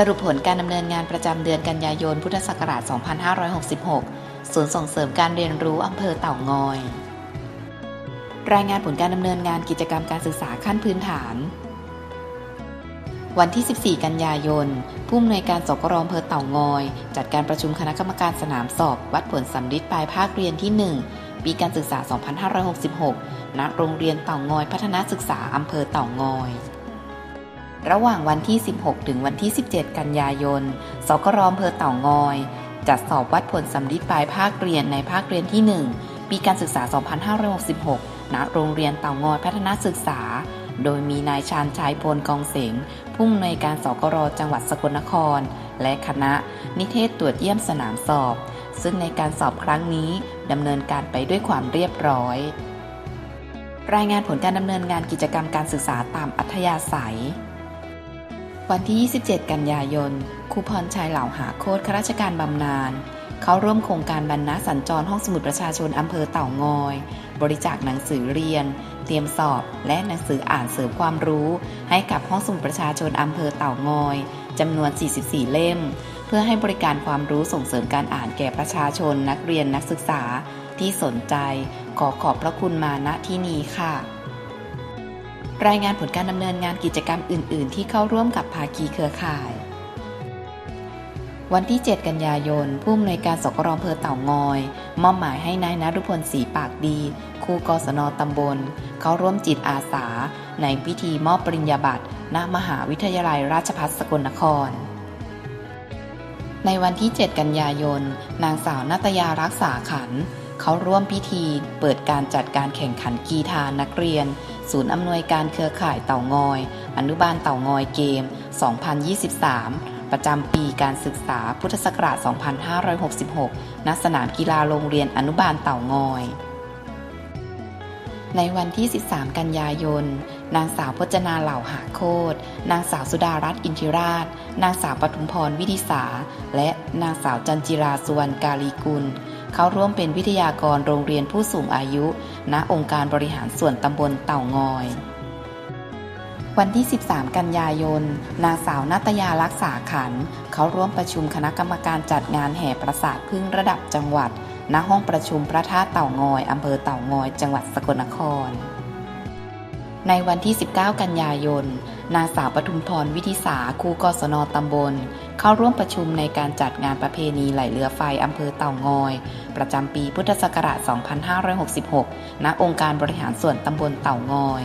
สรุปผลการดำเนินงานประจำเดือนกันยายน พุทธศักราช 2566 ศูนย์ส่งเสริมการเรียนรู้อำเภอเต่างอย รายงานผลการดำเนินงานกิจกรรมการศึกษาขั้นพื้นฐาน วันที่ 14 กันยายน ผู้อำนวยการสกรอำเภอเต่างอย จัดการประชุมคณะกรรมการสนามสอบ วัดผลสำลิดปลายภาคเรียนที่ 1 ปีการศึกษา 2566 ณ โรงเรียนเต่างอย พัฒนาศึกษาอำเภอเต่างอย ระหว่างวันที่ 16 ถึงวันที่ 17 กันยายน สกรอำเภอเต่างอย จัดสอบวัดผลสำลิดปลายภาคเรียนในภาคเรียนที่ 1 ปีการศึกษา 2566 ณ โรงเรียนเต่างอยพัฒนาศึกษา โดยมีนายชาญชัยพลกองเสงผู้อำนวยการสกรจังหวัดสกลนคร และคณะ นิเทศตรวจเยี่ยมสนามสอบ ซึ่งในการสอบครั้งนี้ดำเนินการไปด้วยความเรียบร้อยรายงานผลการดำเนินงานกิจกรรมการศึกษาตามอัธยาศัย วันที่ 27 กันยายนครูพรชัยเหล่าหาโคตรข้าราชการบำนาญเขาร่วมโครงการบรรณะสัญจรห้องสมุดประชาชนอำเภอเต่างอย บริจาคหนังสือเรียน เตรียมสอบ และหนังสืออ่านเสริมความรู้ ให้กับห้องสมุดประชาชนอำเภอเต่างอยจำนวน 44 เล่ม เพื่อให้บริการความรู้ส่งเสริมการอ่านแก่ประชาชนนักเรียนนักศึกษาที่สนใจ ขอขอบพระคุณมาณที่นี้ค่ะ รายงานผลการดำเนินงานกิจกรรมอื่น ๆ ที่เข้าร่วมกับภาคีเครือข่าย วันที่ 7 กันยายน ผู้อำนวยการสกรอำเภอเต่างอย มอบหมายให้นายนรุพลศรีปากดี ครูกศนตำบล เข้าร่วมจิตอาสา ในพิธีมอบปริญญาบัตรณมหาวิทยาลัยราชภัฏสกลนครในวันที่ 7 กันยายน นางสาวนาตยารักษาขัน เขาร่วมพิธีเปิดการจัดการแข่งขันกีฬานักเรียน ศูนย์อำนวยการเครือข่ายเต่างอย อนุบาลเต่างอยเกม 2023 ประจำปีการศึกษาพุทธศักราช 2566 ณ สนามกีฬาโรงเรียนอนุบาลเต่างอย ในวันที่ 13 กันยายน นางสาวพจนาเหล่าหาโคตร นางสาวสุดารัตน์อินทิราช นางสาวปทุมพรวิธิสา และนางสาวจันจิราสุวรรณกาลีกุล เข้าร่วมเป็นวิทยากรโรงเรียนผู้สูงอายุ ณ องค์การบริหารส่วนตำบลเต่างอย วันที่ 13 กันยายน นางสาวนาตยารักษาขัน เขาร่วมประชุมคณะกรรมการจัดงานแห่ประสาทพึ่งระดับจังหวัด ณ ห้องประชุมพระธาตุเต่างอย อำเภอเต่างอย จังหวัดสกลนครในวันที่ 19 กันยายน นางสาวปทุมพร วิธิสาครูกศนตำบล เข้าร่วมประชุมในการจัดงานประเพณีไหลเรือไฟอำเภอเต่างอย ประจำปีพุทธศักราช 2566 ณ องค์การบริหารส่วนตำบลเต่างอย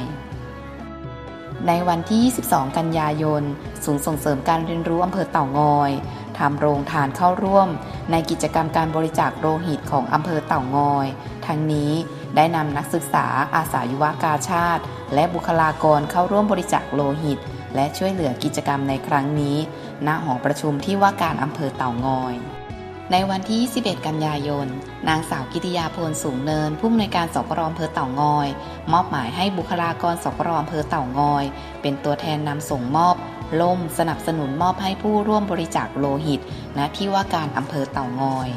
ในวันที่ 22 กันยายน ศูนย์ส่งเสริมการเรียนรู้อำเภอเต่างอย ทำโรงทานเข้าร่วม ในกิจกรรมการบริจาคโลหิตของอำเภอเต่างอย ทั้งนี้ได้นำนักศึกษาอาสายุวกาชาติ และบุคลากรเข้าร่วมบริจาคโลหิต และช่วยเหลือกิจกรรมในครั้งนี้ ณ หอประชุมที่ว่าการอำเภอเต่างอย ในวันที่ 21 กันยายน นางสาวกิติยาพลสูงเนิน ผู้อำนวยการสกรอำเภอเต่างอย มอบหมายให้บุคลากรสกรอำเภอเต่างอย เป็นตัวแทนนำส่งมอบล่มสนับสนุนมอบให้ผู้ร่วมบริจาคโลหิต ณ ที่ว่าการอำเภอเต่างอย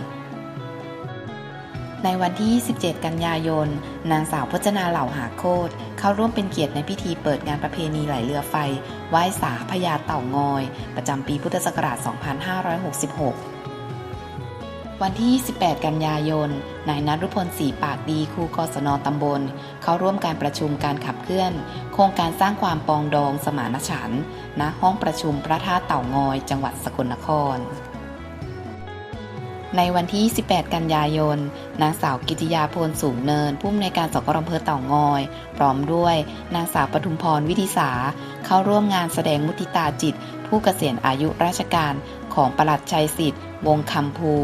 ในวันที่27กันยายน นางสาวพจนาเหล่าหาโคตร เข้าร่วมเป็นเกียรติในพิธีเปิดงานประเพณีไหลเรือไฟไหว้สาพญาเต่างอย ประจำปีพุทธศักราช 2566 วันที่28กันยายน นายนัทรุพลศรีปากดีครูกศนตำบล เข้าร่วมการประชุมการขับเคลื่อน โครงการสร้างความปองดองสมานฉันท์ณห้องประชุมพระธาตุเต่างอย จังหวัดสกลนคร ในวันที่ 18 กันยายน นางสาวกิติยาพลสูงเนิน ผู้อำนวยการสกรอำเภอเต่างอย พร้อมด้วย นางสาวปทุมพรวิธิสา เข้าร่วมงานแสดงมุทิตาจิต ผู้เกษียณอายุราชการของปลัดชัยสิทธิ์ วงคำภู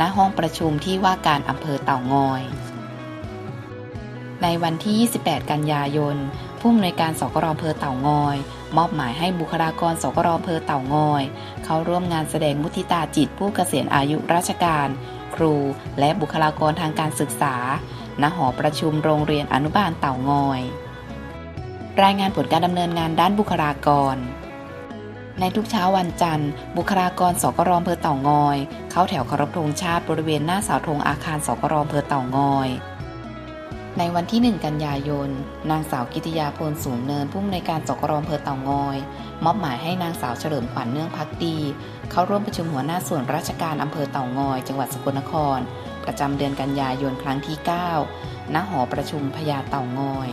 ณห้องประชุมที่ว่าการอำเภอเต่างอย ในวันที่ 28 กันยายน ผู้อำนวยการสกรอำเภอเต่างอย มอบหมายให้บุคลากรสกรอำเภอเต่างอย เข้าร่วมงานแสดงมุทิตาจิตผู้เกษียณอายุราชการ ครูและบุคลากรทางการศึกษา ณหอประชุมโรงเรียนอนุบาลเต่างอย รายงานผลการดำเนินงานด้านบุคลากรในทุกเช้าวันจันทร์ บุคลากรสกรอำเภอเต่างอย เข้าแถวเคารพธงชาติบริเวณหน้าเสาธงอาคารสกรอำเภอเต่างอย ในวันที่ 1 กันยายน นางสาวกิติยาพลสูงเนินผู้อำนวยการสกรอำเภอเต่างอย มอบหมายให้นางสาวเฉลิมขวัญเนื่องพักดี เข้าร่วมประชุมหัวหน้าส่วนราชการอำเภอเต่างอย จังหวัดสกลนคร ประจำเดือนกันยายนครั้งที่ 9 ณ หอประชุมพญาเต่างอย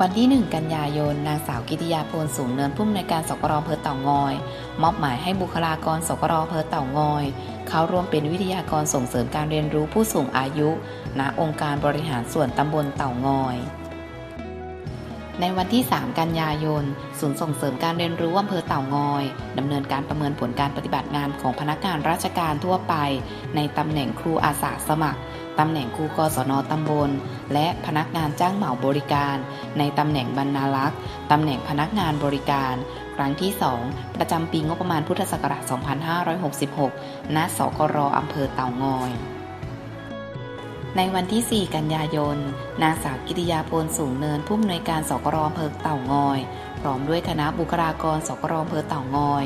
วันที่ 1 กันยายน นางสาวกิติยาพลสูงเนินผู้อำนวยการสกรอำเภอเต่างอย มอบหมายให้บุคลากรสกรอำเภอเต่างอย เข้าร่วมเป็นวิทยากรส่งเสริมการเรียนรู้ผู้สูงอายุ ณ องค์การบริหารส่วนตำบลเต่างอย ในวันที่ 3 กันยายน ศูนย์ส่งเสริมการเรียนรู้อำเภอเต่างอยดำเนินการประเมินผลการปฏิบัติงานของพนักงานราชการทั่วไป ในตำแหน่งครูอาสาสมัครตำแหน่งครูกศนตำบล และพนักงานจ้างเหมาบริการ ในตำแหน่งบรรณารักษ์ตำแหน่งพนักงานบริการ รั้งที่ 2 ประจำปีงบประมาณพุทธศักราช 2566 ณ สกรอำเภอเต่างอย ในวันที่ 4 กันยายน นางสาวกิติยาพลสูงเนิน ผู้อำนวยการสกรอำเภอเต่างอย พร้อมด้วยคณะบุคลากรสกรอำเภอเต่างอย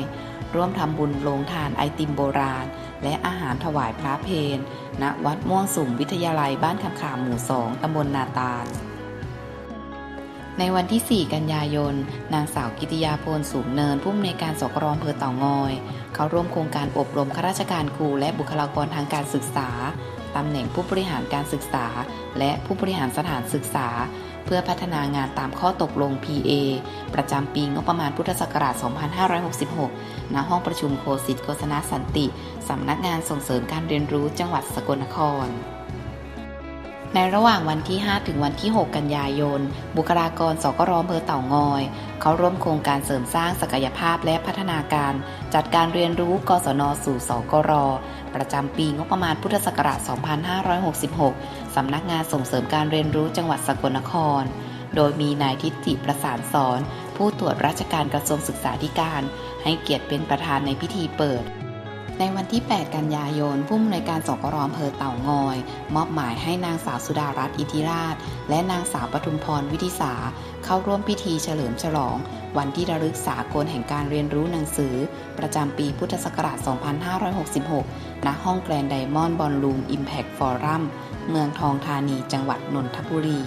ร่วมทำบุญโรงทานไอติมโบราณ และอาหารถวายพระเพนณวัดม่วงสูงวิทยาลัยบ้านคำขามหมู่2ตำบลนาตาล ในวันที่ 4 กันยายน นางสาวกิติยาพลสูงเนินผู้อำนวยการสกรอำเภอต่างอย เขาร่วมโครงการอบรมข้าราชการครูและบุคลากรทางการศึกษาตำแหน่งผู้บริหารการศึกษา และผู้บริหารสถานศึกษา เพื่อพัฒนางานตามข้อตกลง PA ประจำปีงบประมาณพุทธศักราช 2566 ณ ห้องประชุมโคสิทธิ์โฆษณาสันติ สำนักงานส่งเสริมการเรียนรู้จังหวัดสกลนคร ในระหว่างวันที่ 5 ถึงวันที่ 6 กันยายน บุคลากรสกรอำเภอเต่างอย เขาร่วมโครงการเสริมสร้างศักยภาพและพัฒนาการ จัดการเรียนรู้กศนสู่สกร ประจำปีงบประมาณพุทธศักราช 2566 สำนักงานส่งเสริมการเรียนรู้จังหวัดสกลนคร โดยมีนายทิติประสานสอน ผู้ตรวจราชการกระทรวงศึกษาธิการ ให้เกียรติเป็นประธานในพิธีเปิด ในวันที่ 8 กันยายน ผู้อำนวยการสกรอำเภอเต่างอย มอบหมายให้นางสาวสุดารัตน์อิทธิราช และนางสาวปทุมพรวิทิสา เข้าร่วมพิธีเฉลิมฉลอง วันที่ระลึกสากลแห่งการเรียนรู้หนังสือ ประจำปีพุทธศักราช 2566 ณ ห้องแกรนด์ไดมอนด์บอลลูมอิมแพคฟอรัมเมืองทองธานี จังหวัดนนทบุรี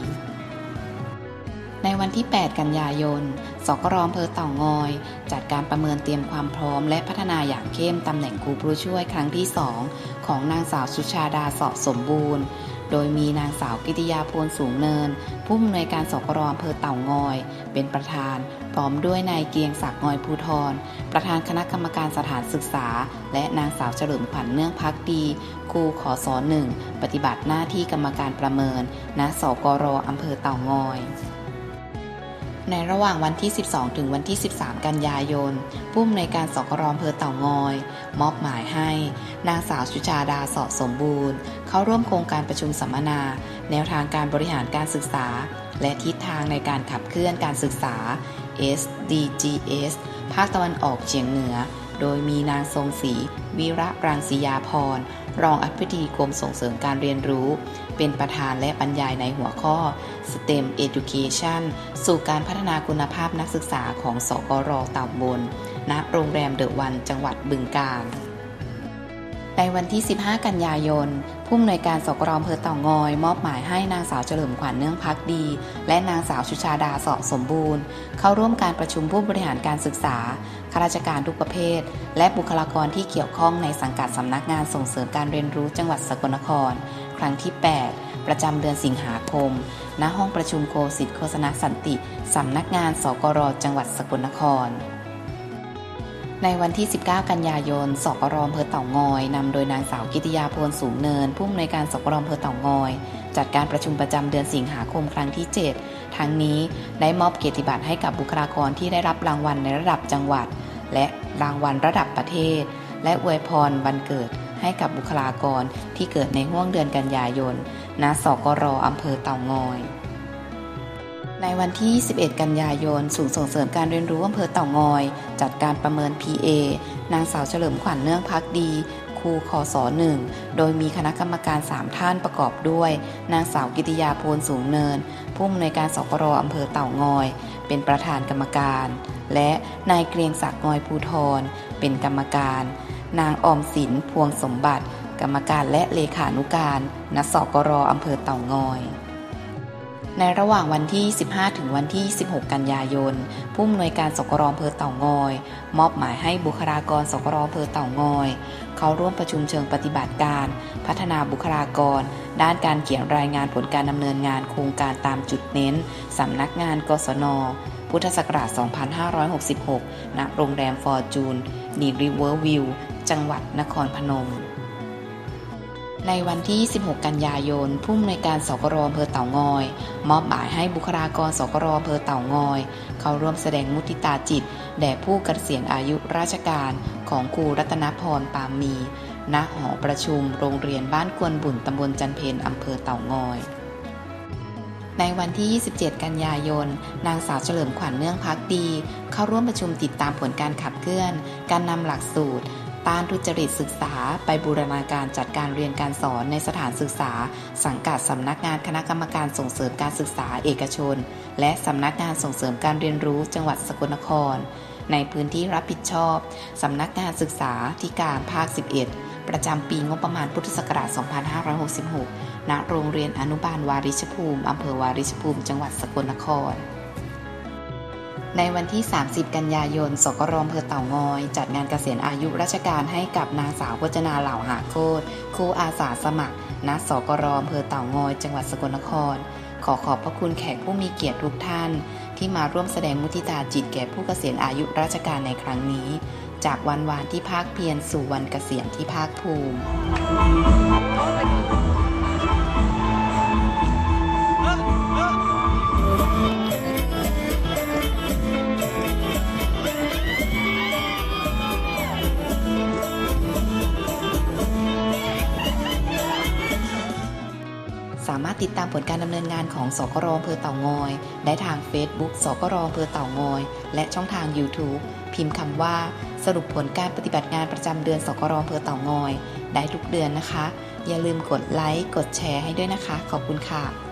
ในวันที่ 8 กันยายน สกรอำเภอเต่างอย จัดการประเมินเตรียมความพร้อม และพัฒนาอย่างเข้มตำแหน่งครูผู้ช่วยครั้งที่ 2 ของนางสาวสุชาดาเสาะสมบูรณ์ โดยมีนางสาวกิติยาพลสูงเนิน ผู้อำนวยการสกรอำเภอเต่างอย เป็นประธาน พร้อมด้วยนายเกียงศักดิ์งอยภูทร ประธานคณะกรรมการสถานศึกษา และนางสาวเฉลิมขวัญเนื่องพักดีครูขอสอหนึ่งปฏิบัติหน้าที่กรรมการประเมินณสกรออำเภอเต่างอย ในระหว่างวันที่ 12 ถึงวันที่ 13 กันยายน ผู้อำนวยการสกรอำเภอเต่างอย มอบหมายให้ นางสาวชุชาดาสาะสมบูรณ์ เข้าร่วมโครงการประชุมสัมมนา แนวทางการบริหารการศึกษา และทิศทางในการขับเคลื่อนการศึกษา SDGs ภาคตะวันออกเฉียงเหนือ โดยมีนางทรงศรีวิระปรางศิยาพร รองอธิบดีกรมส่งเสริมการเรียนรู้ เป็นประธานและบรรยายในหัวข้อ STEM Education สู่การพัฒนาคุณภาพนักศึกษาของสกรเต่าบน ณ โรงแรมเดอะวันจังหวัดบึงกาฬ ในวันที่ 15 กันยายน ผู้อำนวยการสกรอำเภอต่างอย มอบหมายให้นางสาวเฉลิมขวัญเนื่องพักดี และนางสาวชุชาดาสาะสมบูรณ์ เข้าร่วมการประชุมผู้บริหารการศึกษาข้าราชการทุกประเภท และบุคลากรที่เกี่ยวข้องในสังกัดสำนักงานส่งเสริมการเรียนรู้จังหวัดสกลนคร ครั้งที่ 8 ประจำเดือนสิงหาคม ณ ห้องประชุมโคสิทธิโฆษณาสันติ สำนักงานสกรจังหวัดสกลนคร ในวันที่ 19 กันยายน สกรอำเภอเต่างอยนำโดยนางสาวกิติยาพลสูงเนิน ผู้อำนวยการสกรอำเภอเต่างอย จัดการประชุมประจำเดือนสิงหาคมครั้งที่ 7 ทั้งนี้ได้มอบเกียรติบัตรให้กับบุคลากรที่ได้รับรางวัลในระดับจังหวัด และรางวัลระดับประเทศ และอวยพรวันเกิดให้กับบุคลากรที่เกิดในห่วงเดือนกันยายน ณ สกรอำเภอเต่างอย ในวันที่21กันยายน ศูนย์ส่งเสริมการเรียนรู้อำเภอเต่างอย จัดการประเมิน PA นางสาวเฉลิมขวัญเนื่องพักดี ครูคอสอหนึ่ง โดยมีคณะกรรมการ 3 ท่านประกอบด้วย นางสาวกิติยาโพลสูงเนิน ผู้อำนวยการสกรอำเภอเต่างอย เป็นประธานกรรมการ และนายเกรียงศักดิ์งอยภูทร เป็นกรรมการ นางออมสินพวงสมบัติ กรรมการและเลขานุการณสกรอำเภอเต่างอย ในระหว่างวันที่ 15 ถึงวันที่ 16 กันยายน ผู้อำนวยการสกรอำเภอเต่างอย มอบหมายให้บุคลากรสกรอำเภอเต่างอย เข้าร่วมประชุมเชิงปฏิบัติการ พัฒนาบุคลากร ด้านการเขียนรายงานผลการดำเนินงานโครงการตามจุดเน้นสำนักงานกศน พุทธศักราช 2566 ณ โรงแรมฟอร์จูนนีริเวอร์วิว จังหวัดนครพนม ในวันที่ 16 กันยายน ผู้อำนวยการสกรอำเภอเต่างอย มอบหมายให้บุคลากรสกรอำเภอเต่างอย เข้าร่วมแสดงมุทิตาจิต แด่ผู้เกษียณอายุราชการของครูรัตนพรปามมี ณ หอประชุมโรงเรียนบ้านกวนบุญตำบลจันเพนอำเภอเต่างอยในวันที่ 27 กันยายน นางสาวเฉลิมขวัญเนื่องพักดี เข้าร่วมประชุมติดตามผลการขับเคลื่อน การนำหลักสูตร ต้านทุจริตศึกษา ไปบูรณาการจัดการเรียนการสอนในสถานศึกษา สังกัดสำนักงานคณะกรรมการส่งเสริมการศึกษาเอกชน และสำนักงานส่งเสริมการเรียนรู้จังหวัดสกลนคร ในพื้นที่รับผิดชอบ สำนักงานศึกษาธิการภาค 11 ประจำปีงบประมาณพุทธศักราช 2566 ณ โรงเรียนอนุบาลวาริชภูมิอำเภอวาริชภูมิ จังหวัดสกลนคร ในวันที่ 30 กันยายน สกรอำเภอเต่างอย จัดงานเกษียณอายุราชการให้กับนางสาวพจนาเหล่าหาโคตรครูอาสาสมัคร ณ สกรอำเภอเต่างอย จังหวัดสกลนคร ขอขอบพระคุณแขกผู้มีเกียรติทุกท่าน ที่มาร่วมแสดงมุทิตาจิตแก่ผู้เกษียณอายุราชการในครั้งนี้ จากวันวานที่ภาคเพียรสู่วันเกษียณที่ภาคภูมิ ของสกรอำเภอเต่างอย ได้ทาง Facebook สกรอำเภอเต่างอย และช่องทาง YouTube พิมพ์คำว่า สรุปผลการปฏิบัติงานประจำเดือนสกรอำเภอเต่างอย ได้ทุกเดือนนะคะ อย่าลืมกดไลค์กดแชร์ให้ด้วยนะคะ ขอบคุณค่ะ